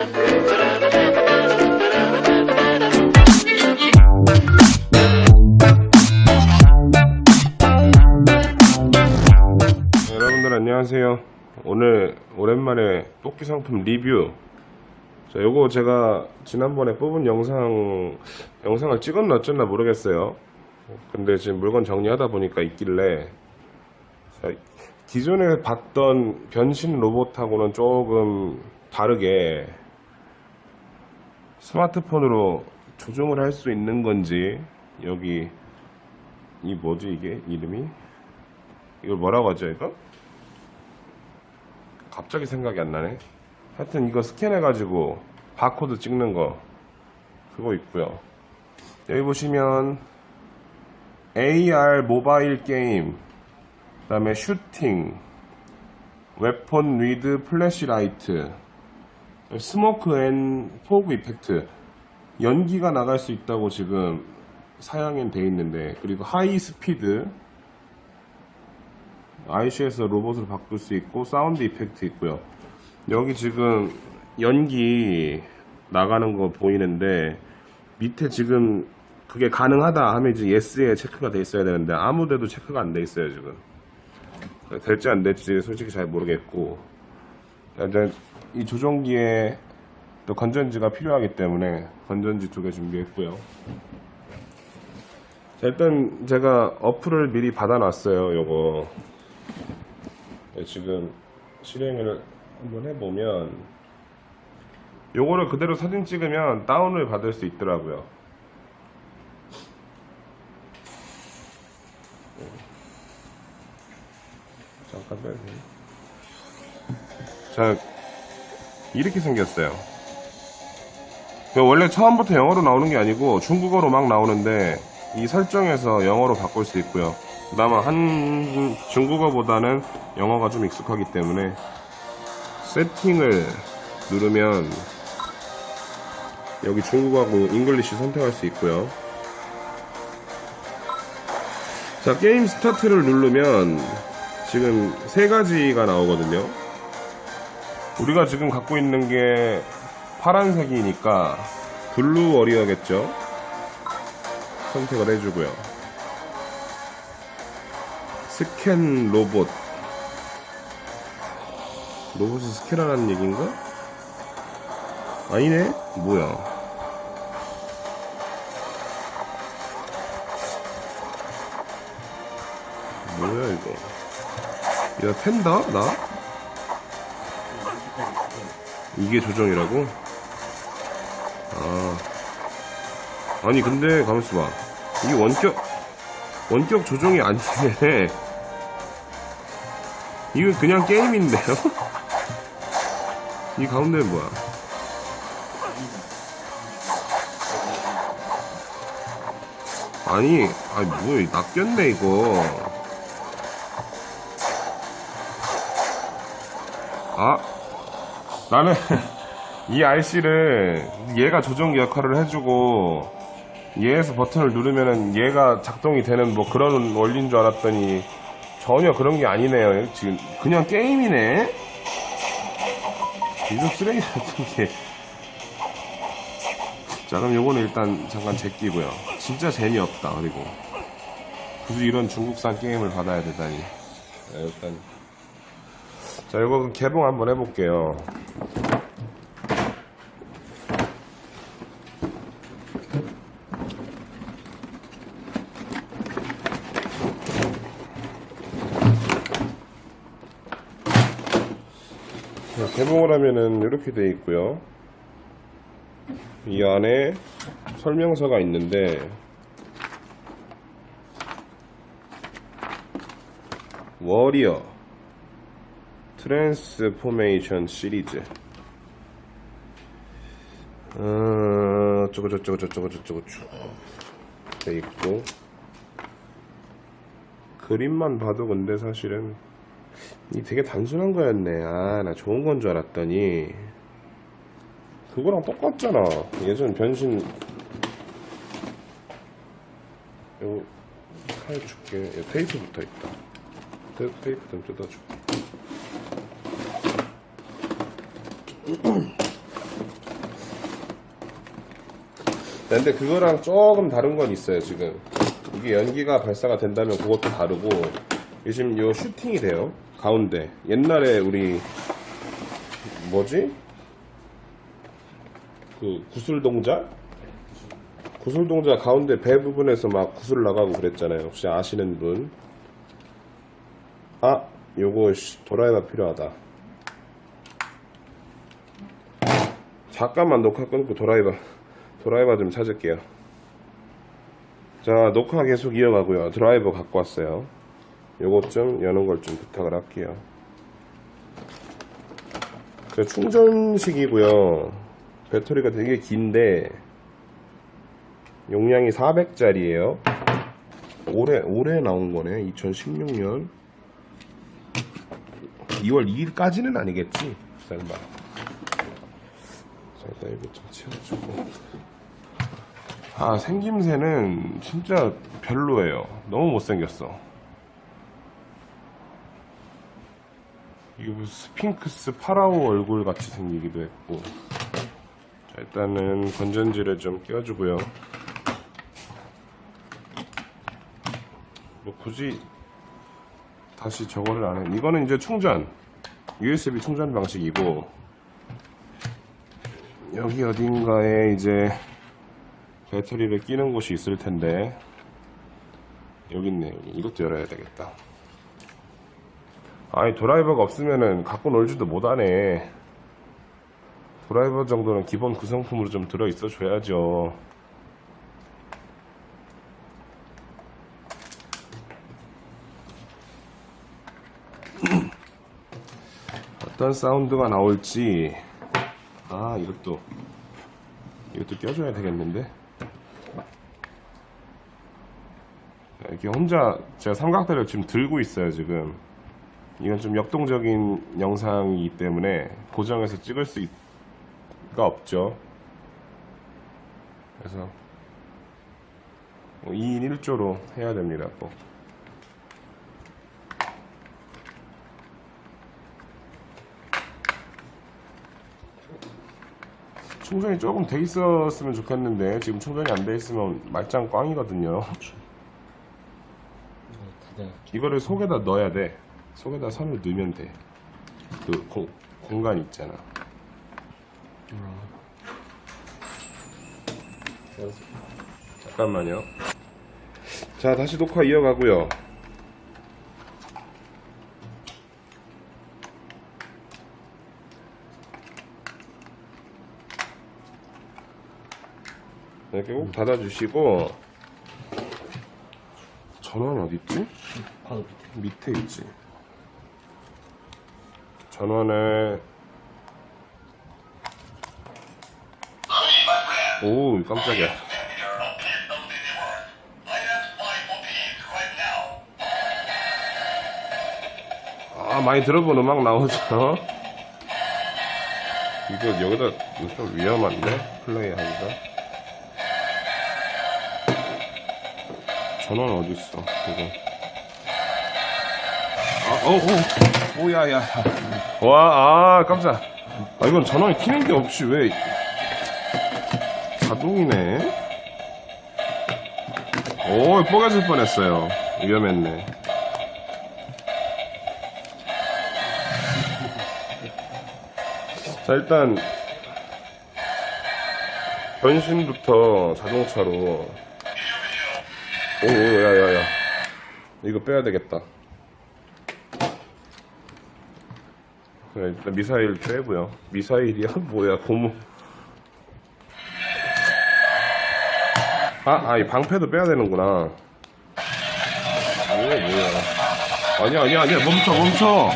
네, 여러분들 안녕하세요. 오늘 오랜만에 뽑기 상품 리뷰. 자, 요거 제가 지난번에 뽑은 영상 영상을 찍었나 어쨌나 모르겠어요. 근데 지금 물건 정리하다 보니까 있길래 자, 기존에 봤던 변신 로봇하고는 조금 다르게 스마트폰으로 조종을 할 수 있는 건지 여기 이 뭐지 이게 이름이 이걸 뭐라고 하죠 이거? 갑자기 생각이 안 나네. 하여튼 이거 스캔해 가지고 바코드 찍는 거 그거 있고요. 여기 보시면 AR 모바일 게임, 그 다음에 슈팅, 웨폰 리드 플래시 라이트, 스모크 앤 포그 이펙트, 연기가 나갈 수 있다고 지금 사양엔 돼 있는데 그리고 하이 스피드 IC에서 로봇으로 바꿀 수 있고 사운드 이펙트 있고요. 여기 지금 연기 나가는 거 보이는데 밑에 지금 그게 가능하다 하면 이제 예스에 체크가 돼 있어야 되는데 아무데도 체크가 안 돼 있어요 지금. 될지 안 될지 솔직히 잘 모르겠고 일단 이 조종기에 또 건전지가 필요하기 때문에 건전지 두 개 준비했고요. 자, 일단 제가 어플을 미리 받아놨어요. 요거 네, 지금 실행을 한번 해보면 요거를 그대로 사진 찍으면 다운을 받을 수 있더라고요 네. 잠깐 빼세요 자 이렇게 생겼어요 그 원래 처음부터 영어로 나오는 게 아니고 중국어로 막 나오는데 이 설정에서 영어로 바꿀 수 있고요 그나마 한 중국어보다는 영어가 좀 익숙하기 때문에 세팅을 누르면 여기 중국어하고 잉글리시 선택할 수 있고요. 자 게임 스타트를 누르면 지금 세 가지가 나오거든요. 우리가 지금 갖고 있는 게 파란색이니까 블루 워리어겠죠. 선택을 해주고요. 스캔 로봇 로봇을 스캔하라는 얘기인가? 아니네? 뭐야 뭐야 이거 야 팬다? 나? 이게 조정이라고? 아 아니 근데 가만있어 봐 이게 원격 원격 조정이 아니네 이건 그냥 게임인데요? 이 가운데는 뭐야? 아니, 아니 뭐야, 낚였네 이거. 나는 이 RC를 얘가 조종기 역할을 해주고 얘에서 버튼을 누르면은 얘가 작동이 되는 뭐 그런 원리인 줄 알았더니 전혀 그런 게 아니네요. 지금 그냥 게임이네. 이좀 쓰레기 같은 게. 자, 그럼 요거는 일단 잠깐 제끼고요. 진짜 재미없다, 그리고. 굳이 이런 중국산 게임을 받아야 되다니. 자, 일단. 자, 그럼 개봉 한번 해볼게요. 자, 개봉을 하면은 이렇게 돼 있고요. 이 안에 설명서가 있는데 워리어 트랜스포메이션 시리즈 어, 어쩌고 저쩌고 저쩌고 저쩌고 쭉돼 있고 그림만 봐도 근데 사실은 이 되게 단순한 거였네. 아, 나 좋은 건 줄 알았더니 그거랑 똑같잖아. 예전 변신 요칼 줄게. 요 테이프 붙어 있다. 테, 테이프 좀 뜯어줄게. 근데 그거랑 조금 다른 건 있어요, 지금. 이게 연기가 발사가 된다면 그것도 다르고, 지금 요 슈팅이 돼요. 가운데. 옛날에 우리, 뭐지? 그 구슬 동작? 구슬 동작 가운데 배 부분에서 막 구슬 나가고 그랬잖아요. 혹시 아시는 분? 아, 요거 씨, 도라이가 필요하다. 잠깐만 녹화 끊고 도라이버 드라이버 좀 찾을게요. 자 녹화 계속 이어가고요. 드라이버 갖고 왔어요. 요것 좀 여는 걸 좀 부탁을 할게요. 저 충전식이고요. 배터리가 되게 긴데 용량이 400짜리예요. 올해 올해 나온 거네. 2016년 2월 2일까지는 아니겠지. 설마. 자, 일단 이거 좀 채워주고. 아, 생김새는 진짜 별로예요. 너무 못생겼어. 무슨 스핑크스 파라오 얼굴 같이 생기기도 했고. 자, 일단은 건전지를 좀 껴주고요. 뭐 굳이 다시 저거를 안 해. 이거는 이제 충전. USB 충전 방식이고, 여기 어딘가에 이제 배터리를 끼는 곳이 있을 텐데 여기 있네 여기. 이것도 열어야 되겠다. 아니 드라이버가 없으면은 갖고 놀지도 못하네. 드라이버 정도는 기본 구성품으로 좀 들어있어 줘야죠. 어떤 사운드가 나올지 아 이것도 이것도 껴줘야 되겠는데? 이렇게 혼자 제가 삼각대를 지금 들고 있어요 지금. 이건 좀 역동적인 영상이기 때문에 고정해서 찍을 수가 없죠. 그래서 뭐 2인 1조로 해야 됩니다 꼭 충전이 조금 돼 있었으면 좋겠는데 지금 충전이 안 돼 있으면 말짱 꽝이거든요. 네. 이거를 속에다 넣어야 돼. 속에다 선을 넣으면 돼. 그 공, 공간 있잖아. 잠깐만요. 자, 다시 녹화 이어가고요. 이렇게 꼭 닫아주시고 전원이 어디 있지? 바로 밑에. 있지. 전원을 오 깜짝이야. 아 많이 들어본 음악 나오죠. 이거 여기다 좀 위험한데 플레이하기가. 전원 어디 있어? 이거. 아, 어, 오, 오, 야, 야. 와, 아, 깜짝. 아, 이건 전원이 키는 게 없이 왜 자동이네? 오, 뽀개질 뻔했어요. 위험했네. 자, 일단 변신부터 자동차로 오, 오, 야, 야, 야. 이거 빼야 되겠다. 그래, 일단 미사일 빼고요. 미사일이야? 뭐야, 고무. 아, 아, 이 방패도 빼야 되는구나. 뭐야, 뭐야. 아니야, 아니야, 아니야. 멈춰, 멈춰.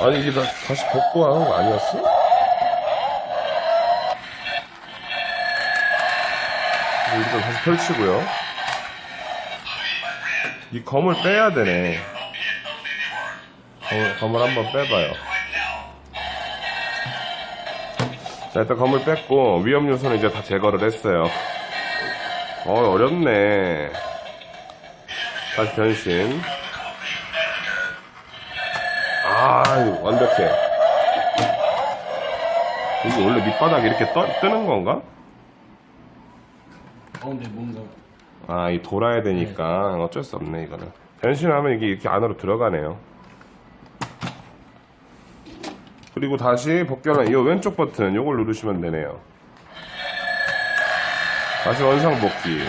아니, 이게 다, 다시 벗고 하는 거 아니었어? 일단 다시 펼치고요. 이 검을 빼야 되네. 검을, 검을 한번 빼봐요. 자, 일단 검을 뺐고, 위험 요소는 이제 다 제거를 했어요. 어, 어렵네. 다시 변신. 아, 완벽해. 이게 원래 밑바닥 이렇게 떠, 뜨는 건가? 가운데 뭔가 아, 이 돌아야 되니까 어쩔 수 없네, 이거는. 변신하면 이게 이렇게 안으로 들어가네요. 그리고 다시 복귀하는 이 왼쪽 버튼, 요걸 누르시면 되네요. 다시 원상 복귀.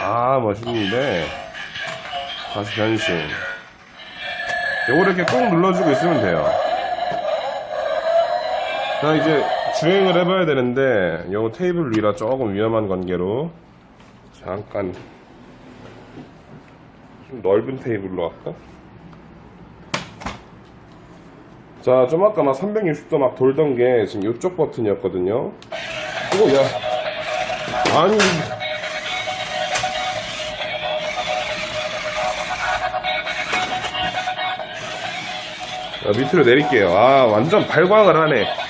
아, 멋있는데. 다시 변신. 요걸 이렇게 꾹 눌러주고 있으면 돼요. 자, 이제 주행을 해봐야 되는데, 요 테이블 위라 조금 위험한 관계로, 잠깐, 좀 넓은 테이블로 할까? 자, 좀 아까 막 360도 막 돌던 게 지금 요쪽 버튼이었거든요. 오, 야. 아니. 자, 밑으로 내릴게요. 아, 완전 발광을 하네.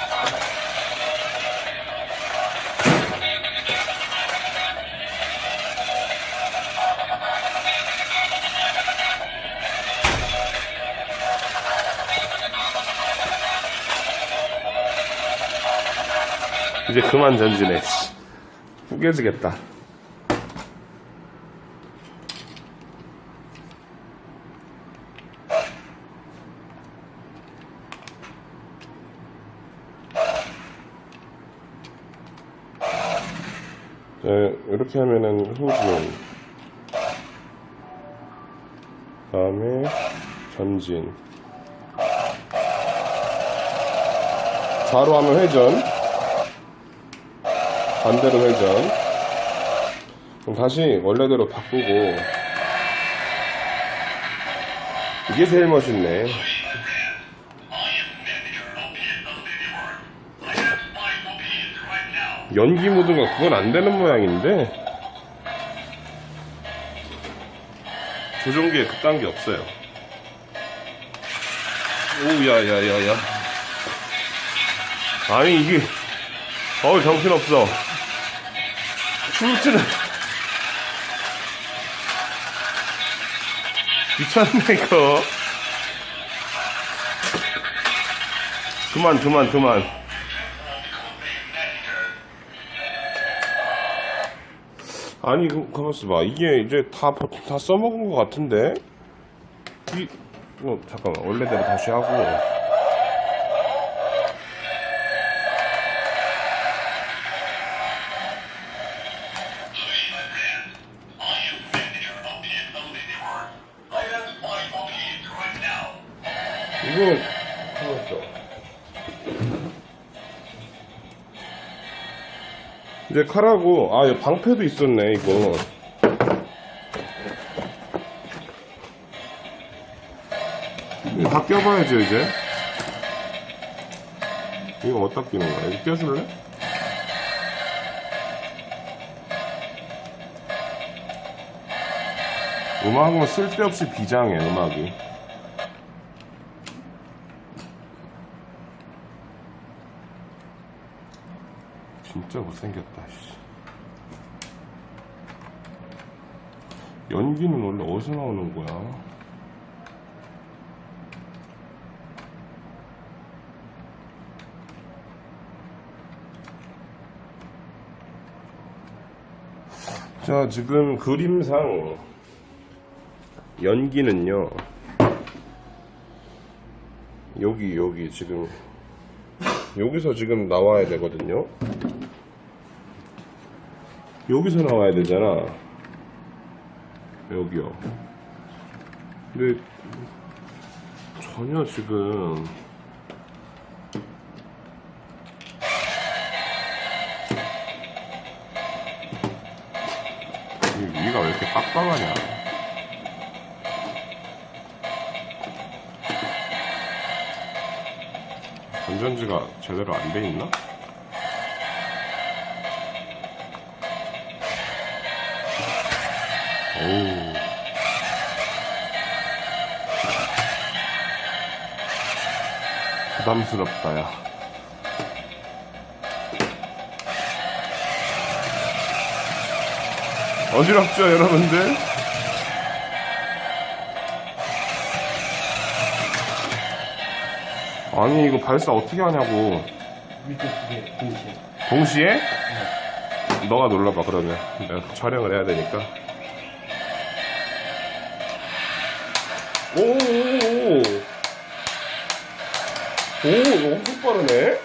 이제 그만 전진해. 씨. 구겨지겠다. 네, 이렇게 하면은 후진. 다음에 전진. 좌로 하면 회전. 반대로 회전. 그럼 다시 원래대로 바꾸고. 이게 제일 멋있네. 연기 모드가 그건 안 되는 모양인데. 조종기에 그딴 게 없어요. 오, 야, 야, 야, 야. 아니, 이게. 어우 정신없어 춤추는 미쳤네 이거. 그만 그만 그만. 아니 그 가만있어 봐. 이게 이제 다, 다 써먹은 것 같은데? 이 어, 잠깐만. 원래대로 다시 하고 이거 하고 이제 칼하고 아 방패도 있었네 이거 이거 다 껴봐야죠 이제 이거 어디다 끼는 거야? 여기 껴줄래? 음악은 쓸데없이 비장해 음악이 진짜 못생겼다. 씨. 연기는 원래 어디서 나오는 거야? 자, 지금 그림상 연기는요. 여기, 여기 지금 여기서 지금 나와야 되거든요. 여기서 나와야 되잖아. 여기요. 근데 전혀 지금 이 위가 왜 이렇게 빡빡하냐? 건전지가 제대로 안 돼 있나? 오우. 부담스럽다, 야. 어지럽죠, 여러분들? 아니 이거 발사 어떻게 하냐고 밑에 두개 동시에. 동시에? 너가 눌러봐 그러면 내가 촬영을 해야 되니까 오 오오 오. 이거 엄청 빠르네.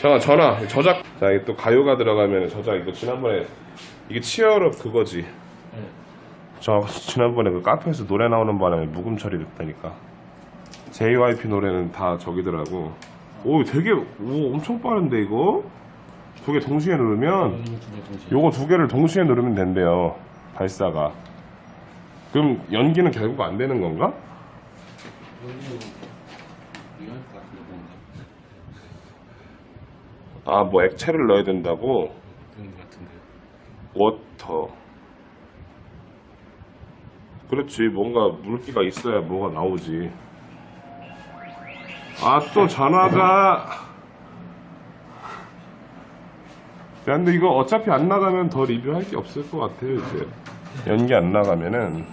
잠깐 전화 저작 자 이게 또 가요가 들어가면 저작 이거 지난번에 이게 치어럽 그거지. 네. 저 지난번에 그 카페에서 노래 나오는 바람에 묵음 처리됐다니까. JYP 노래는 다 저기더라고. 오 되게 오 엄청 빠른데 이거? 두 개 동시에 누르면 동시에. 요거 두 개를 동시에 누르면 된대요 발사가. 그럼 연기는 결국 안 되는 건가? 아 뭐 액체를 넣어야 된다고? 그런 것 같은데. 워터. 그렇지 뭔가 물기가 있어야 뭐가 나오지. 아 또 전화가. 야 근데 이거 어차피 안 나가면 더 리뷰할 게 없을 것 같아요 이제 연기 안 나가면은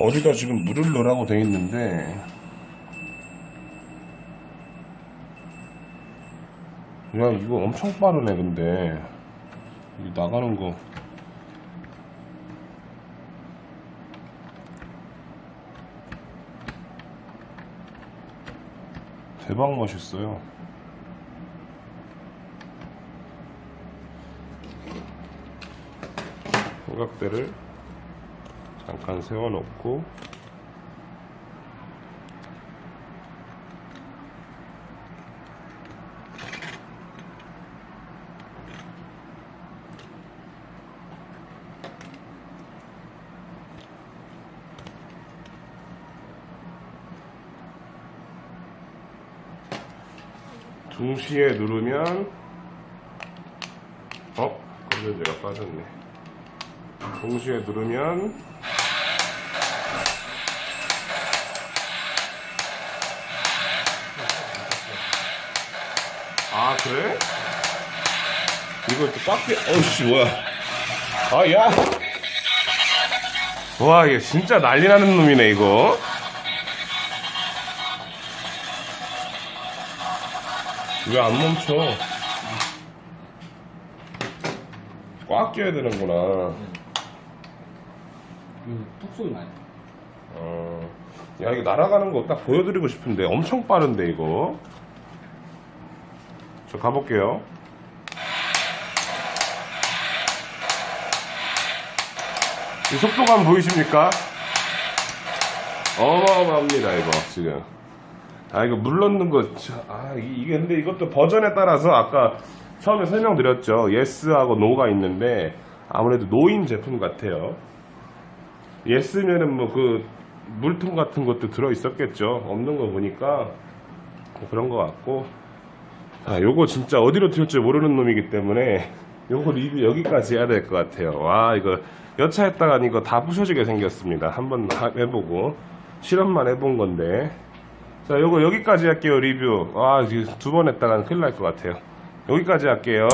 어디다 지금 물을 넣으라고 돼 있는데. 야 이거 엄청 빠르네 근데. 이거 나가는 거. 대박 멋있어요 삼각대를 잠깐 세워놓고 동시에 누르면 어? 건전지가 빠졌네 동시에 누르면 아 그래? 이거 또 빡게 어우씨 뭐야 아야 와 이거 진짜 난리 나는 놈이네 이거 왜 안 멈춰? 꽉 끼워야 되는구나. 톡 소리 나요. 어. 야, 이거 날아가는 거 딱 보여드리고 싶은데 엄청 빠른데, 이거. 저 가볼게요. 이 속도감 보이십니까? 어마어마합니다, 이거, 지금. 아, 이거 물 넣는 거, 참, 아, 이- 이게 근데 이것도 버전에 따라서 아까 처음에 설명드렸죠. 예스하고 노가 있는데 아무래도 노인 제품 같아요. 예스면은 뭐 그 물통 같은 것도 들어 있었겠죠. 없는 거 보니까 뭐 그런 거 같고. 아, 요거 진짜 어디로 튈지 모르는 놈이기 때문에 요거 리뷰 여기까지 해야 될 것 같아요. 와, 이거 여차했다가 이거 다 부셔지게 생겼습니다. 한번 하- 해보고 실험만 해본 건데. 자, 요거 여기까지 할게요, 리뷰. 아, 두 번 했다가는 큰일 날 것 같아요. 여기까지 할게요.